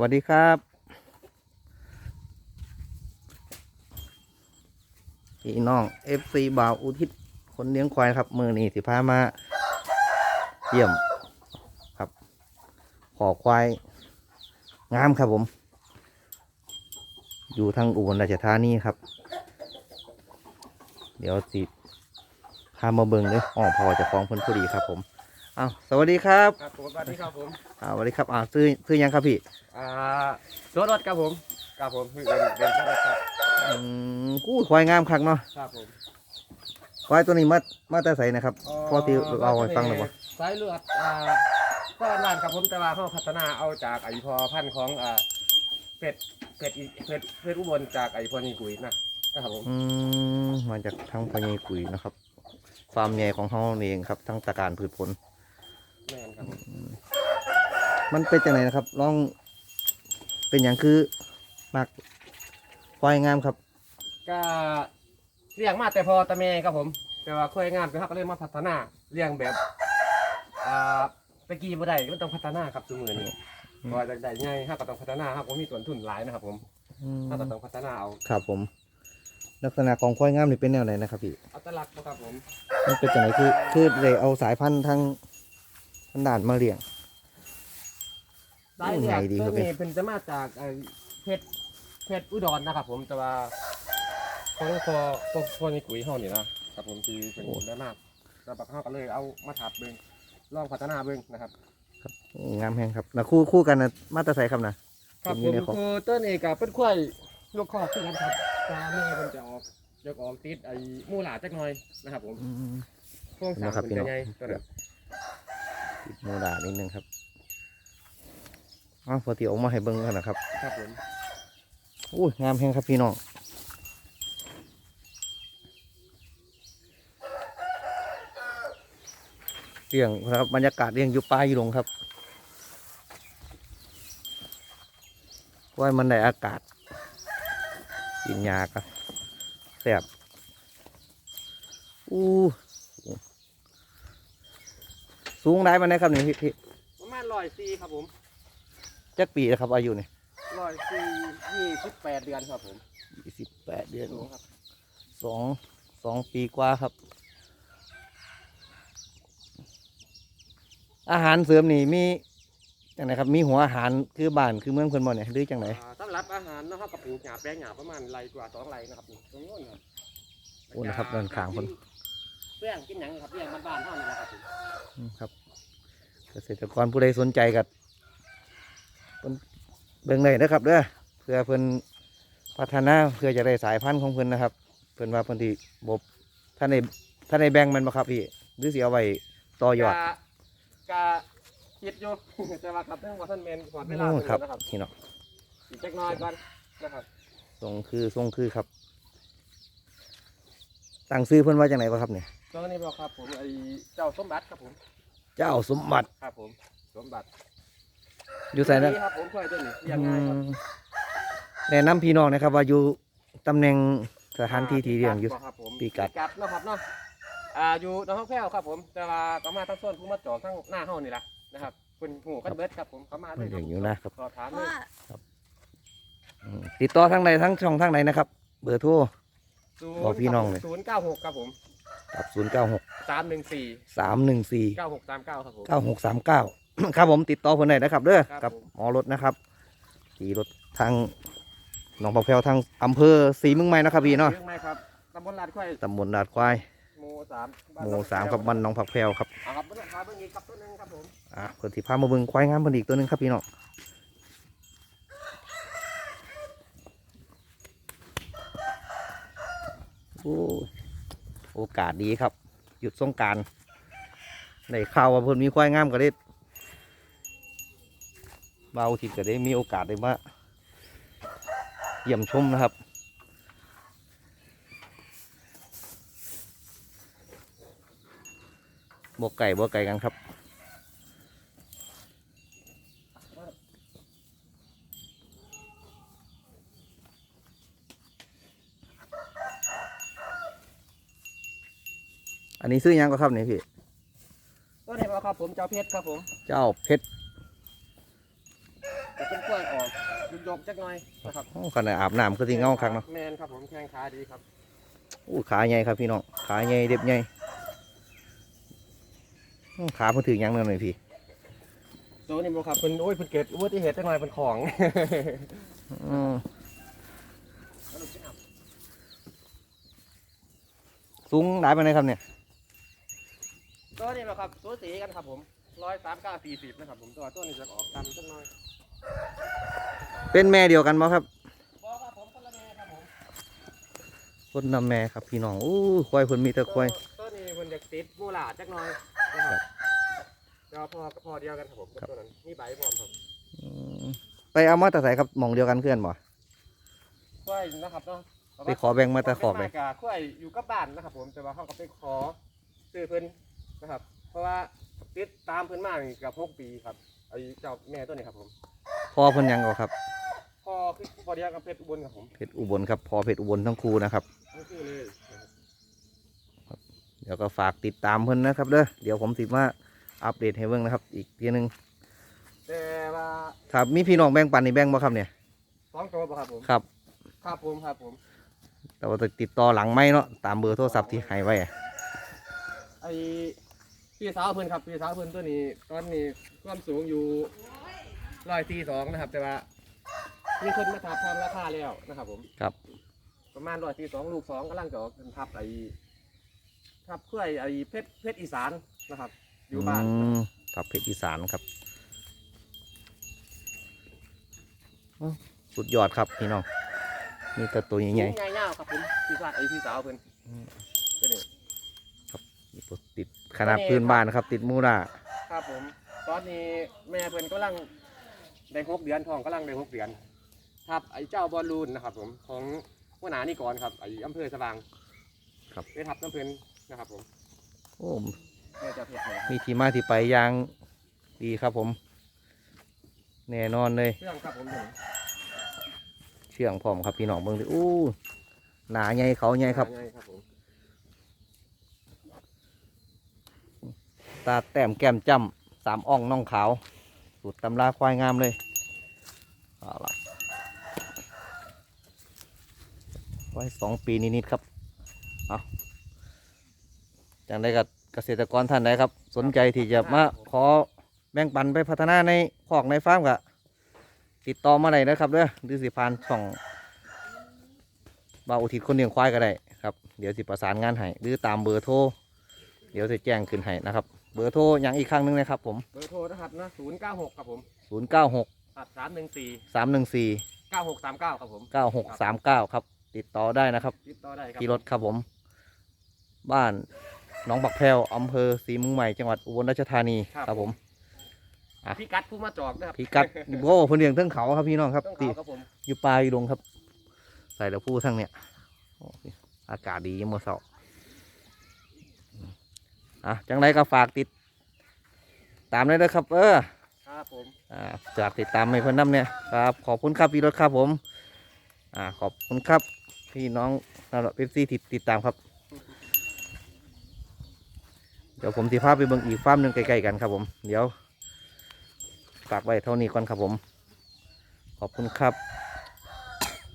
วัสดีครับพี่น้องเอฟซีบ่าวอุทิศคนเลี้ยงควายครับ มือนี่สิพามา เยี่ยมครับ ขอควายงามครับผม อยู่ทางอุบลราชธานีครับ เดี๋ยวสิพามาเบิงเลยอ๋อพอจะฟ้องเพิ่นพอดีครับผม อ้าวสวัสดีครับครับผมสวัสดีครับผมอ่าสวัสดีครับอ่าซื้อซื้อยังครับพี่อ่าสวนรถครับผมครับผมคือเดินเดินเข้าไปครับอืมกู้ควายงามคักเนาะครับผมควายตัวนี้มามาแต่ใสนะครับพ่อที่เราให้ฟังหน่อยบ่สายเลือดอ่าก็ร้านครับผมแต่ว่าเขาพัฒนาเอาจากไอพอพันธุ์ของอ่าเป็ดเป็ดอีเป็ดเป็ดอุบลจากไอพอนีกุยนะนะครับผมอืมมาจากทางพญกุยนะครับฟาร์มใหญ่ของเขาเองครับทั้งตะการพืชผล แม่นครับผมมันเป็นจังไงนะครับลองเป็นอย่างคือมักควายงามครับ ก็เลี้ยงมาแต่พอตะเมครับผม แต่ว่าค่อยงามไปครับก็เลยมาพัฒนาเลี้ยงแบบอ่าตะกี้บ่ได้ก็ต้องพัฒนาครับซุมือนี้อืมว่าจะได้ง่ายครับก็ต้องพัฒนาครับผมมีต้นทุนหลายนะครับผมอืมถ้าก็ต้องพัฒนาเอาครับผม ลักษณะของควายงามนี่เป็นแนวไหนนะครับพี่อัตลักษณ์บ่ครับผมมันเป็นจังไงคือคือเลยเอาสายพันธุ์ทาง ทางด่านมาเลี้ยง สายเลือไงดดีครัตับวนี้เป็นจะมาจากไอ้เพชรเพชรอุดรนะครับผมแต่ว่าของพอพวกพวกนี้กุยเฮานี่นะครับผมที่เป็นแม่มากแล้วบักเฮาก็เลยเอามาทับเบิ่งลองพัฒนาเบิ่งนะครับงามแห้งครับแล้วคู่คู่กันนะมาแตรใสครับนะ ครับเป็นผอยู่มในของ คือต้นเอกอะเป็นควายลูกคอกคือกันครับตาแม่มันจะออกจะออกติดไอ้มูหลาจักหน่อยนะครับผมอืม โครงสร้างนะครับเป็นพี่น้องจะใหญ่ตัวนั้น ติดโมดานิดนึงครับอ้าวพอตีออกมาให้เบิ้งกันนะครับ ครับผมอู้ยงามแห้งครับพี่น้องเลี้ยงครับบรรยากาศเลี้ยงอยู่ป่าอยู่ลงครับว่ามันได้อากาศกินยากันแซ่บอู้ สูงได้มันได้ครับนี่พี่พี่ประมาณร้อยสี่ครับผมจักปีนะครับ อายุนี่ร้อยสี่ยี่สิบแปดเดือนครับผมยี่สิบแปดเดือนสูงครับสองสองปีกว่าครับ อาหารเสริมนี่มีจังไหนครับ มีหัวอาหารคือบ้านคือเมืองเพิ่นบ่เนี่ยหรือจังไหนอ่าสำหรับอาหารเนาะครับกับปลูกหญ้าแปลงหญ้าประมาณไรกว่าสองไรนะครับนี่ตรงโน้นครับโอ้นะครับด้านข้างคน แป้งกินหยังครับเลี้ยงบ้านๆเท่านี้นะครับผมอืมครับ เกษตรกรผู้ใดสนใจกับเพิ่นเบิ่งได้นะครับเด้อเพื่อเพิ่นพัฒนาเพื่อจะได้สายพันธุ์ของเพิ่นนะครับ เพิ่นว่าเพิ่นที่บบท่านในท่านในแบ่งมันบ่ครับพี่หรือสิเอาไว้ต่อยอด กะกะคิดอยู่ แต่ว่าครับเรื่องว่าท่านเมนก่อนเวลาโอ้เพิ่นครับนะครับนี่เนาะอีกจักหน้อยก่อนนะครับทรงคือทรงคือครับ ตั้งซื้อเพิ่นว่าจังไหนบ่ครับเนี่ย ตอนนี้บอกครับผมไอ้เจ้าสมบัติครับผม เจ้าสมบัติครับผม สมบัติอยู่ใส่นะครับผมค่อยตัวนี้เลี้ยงง่ายครับอืมแนะนำพี่น้องนะครับ ว่าอยู่ตำแหน่งสถานที่ที่เลี้ยงอยู่ครับผมปีกัดกัดเนาะครับเนาะอ่าอยู่น้องข้าวแพ้วครับผม แต่ว่าก็มาทั้งส่วนผู้มาจอดทั้งหน้าห้องนี่แหละนะครับเป็นหูกันเบิดครับผมเขามาเลไม่ยคเลี้รัยบงอยู่นะครับขอถามเพเลราะยว่าอืมติดต่อทางใดทั้งช่องทางไหนนะครับ เบอร์โทรบอกพี่น้องเลยศูนย์เก้าหกครับผม กับศูนย์เก้าหกสามหนึ่งสี่สามหนึ่งสี่เก้าหกสามเก้าครับผม เก้าหกสามเก้าครับผมติดต่อเพิ่นได้นะครับเด้อครับกับผม หมอรถนะครับขี่รถทางหนองปลาแพรวทางอำเภอศรีเมึงใหม่นะครับพี่เนาะเรื่องไหมครับตำบลลาดควายตำบลดาดควายหมู่สามหมู่สามครับบ้านหนองผักแพรวครับอ่าครับเบิ่งครับเบิ่งอีกครับตัวหนึงครับผมอะเพิ่นสิพามาเบิ่งควายงามเพิ่นอีกตัวหนึงครับพี่น้องโอ้ โอกาสดีครับ หยุดสงการในข่าวว่าเพิ่นมีควายงามก็ได้เบาทิดก็ได้มีโอกาสได้มาเยี่ยมชมนะครับบวกไก่บวกไก่กันครับ นนี้ซื้อยังก็ครับนี่พี่ตัวนี้บ่ครับผมเจ้าเพชรครับผมเจ้าเพชรจะเป็นกล้วยอ่อนยุบยกจักหน่อยนะครับโอ้ขนาดอาบน้ำก็สิเงาคักเนาะแมนครับผมแข้งขาดีครับอู้ขาใหญ่ครับพี่น้องขาใหญ่เด็บใหญ่อื้อขาเพิ่นถึงหยังนั่นหน่อยพี่ตัวนี้บ่ครับเป็นโอ้ยเป็นเกตอุบัติเหตุจักหน่อยเป็นของอืมสูงหลายไปไหนใดครับเนี่ย ตัวนี้บ่ครับตัวสีกันครับผมร้อยสามเก้าสี่สิบนะครับ ผมตัวตัวนี้จะออกดำจักหน่อยเป็นแม่เดียวกันมั้ครับบ่ครับผมคนละแม่ครับผมคนนำแม่ครับพี่น้องอู้ควายเพิ่นมีแต่ควายตัวนี้เพิ่นอยากติดมูหลาดจักหน่อยนะครับเดี๋ยวพอพอเดียวกันครับผมกับตัวนั้นมีใบพร้อมครับอืมไปเอามาแต่ใส่ครับหมองเดียวกันเพื่อนบ่กล้วยนะครับเนาะไปขอแบ่งมาแต่ขอบเลยกะกล้วยอยู่กับบ้านนะครับผมแต่ว่าเขาก็ไปขอซื้อเพิ่น นะครับ เพราะว่าติดตามเพิ่นมานี่เกับหกปีครับไอ้เจ้าแม่ตัวนี้ครับผมพอเพิ่นหยังก็ครับพ่อคือพอเดียวกับเพชรอุบลครับผมเพชรอุบลครับพอเพชรอุบลทั้งคู่นะครับ ทั้งคู่เลยนะครับเดี๋ยวก็ฝากติดตามเพิ่นนะครับเด้อเดี๋ยวผมสิมาอัปเดตให้เบิ่งนะครับ อีกทีหนึงแต่ว่าครับมีพี่น้องแบ่งปันนี่แบ่งบ่ครับเนี่ยสองตัวป่ะครับผมครับ ครับผมครับผม แต่ว่าติดต่อหลังไม่เนาะตามเบอร์โทรศัพท์ที่ให้ไว้อะไอ้ พี่สาวเพิ่นครับพี่สาวเพิ่นตัวนี้ ตอนนี้ความสูงอยู่ร้อยสี่สองนะครับ แต่ว่ามีคนมาทับทำราคาแล้วนะครับ ผมครับ ประมาณร้อยสี่สองลูกสองกำลังจะออกทับไอ้ทับเพื่อไอ้เพชรเพชรอีสานนะครับ อยู่บ้านอืมครับเพชรอีสานครับอ้าวสุดยอดครับพี่น้องมีแต่ตัวใหญ่ใหญ่ๆ ยาวครับผมพี่สาวไอ้พี่สาวเพิ่นอืมตัวนี้ๆมีตัวติด ขนาดพื้นบ้านนะครับ ติดมูราครับผม ตอนนี้แม่เพิ่นกำลังได้หกเดือนท้องกำลังได้หกเดือนทับไอ้เจ้าบอลลูนนะครับ ผมของหัวหน้านี่ก่อนครับไอ้อำเภอสว่างครับไปทับน้ำเพิ่นนะครับ ผมโอ้แม่จะเพชรนะครับมีที่มาที่ไปอย่างดีครับผม แน่นอนเลยเครื่องครับผมตัวนี้เชื่องพร้อมครับพี่น้องเบิ่งดิอู้หนาใหญ่เขาใหญ่ครับใหญ่ครับผม ตาแต้มแก้มจ้ำสามอ่องน่องขาวสูตรตำราควายงามเลยเอาละไว้สองปีนิดๆครับเอาจังได้กับเกษตรกรท่านใดครับ สนใจที่จะมาขอแบ่งปันไปพัฒนาในคอกในฟาร์มกะติดต่อมาได้นะครับเด้อหรือสิพานช่องบาวอุทิศคนเลี้ยงควายก็ได้ครับ เดี๋ยวสิประสานงานให้หรือตามเบอร์โทรเดี๋ยวจะแจ้งขึ้นให้นะครับ เบอร์โทรยังอีกครั้งหนึงนะครับผมเบอร์โทรนะครับนะศูนย์เก้าหกครับผม096 ตัดสามหนึ่งสี่314 เก้าหกสามเก้าครับผม 9639 ครับ ติดต่อได้นะครับ ติดต่อได้ครับที่รถครับผม บ้านหนองบักแพรวอำเภอศรีเมุงใหม่จังหวัดอุบลราชธานีครับผมพี่กัดผู้มาจอกนะครับพิกัดโอ้เพิ่นเลี้ยงเทิงเขาครับพี่น้องครับต้องตีเขาครับผม อยู่ป่าอยู่ดงครับ ใส่แล้วผู้ทั้งเนี่ยโอ้ยอากาศดียามมื่อเช้า อะจังไรก็ฝากติด ตามเลยนะครับ เออครับผมอ่าจากติดตามให้เพื่อนน้ำเนี่ยครับ ขอบคุณครับพี่รถครับผม อ่าขอบคุณครับ พี่น้องสำหรับเอฟซีติดติดตามครับ เดี๋ยวผมจะพาไปเบิ่งอีกฟาร์มหนึ่งใกล้ๆกันครับผม เดี๋ยวฝากไว้เท่านี้ก่อนครับผม ขอบคุณครับ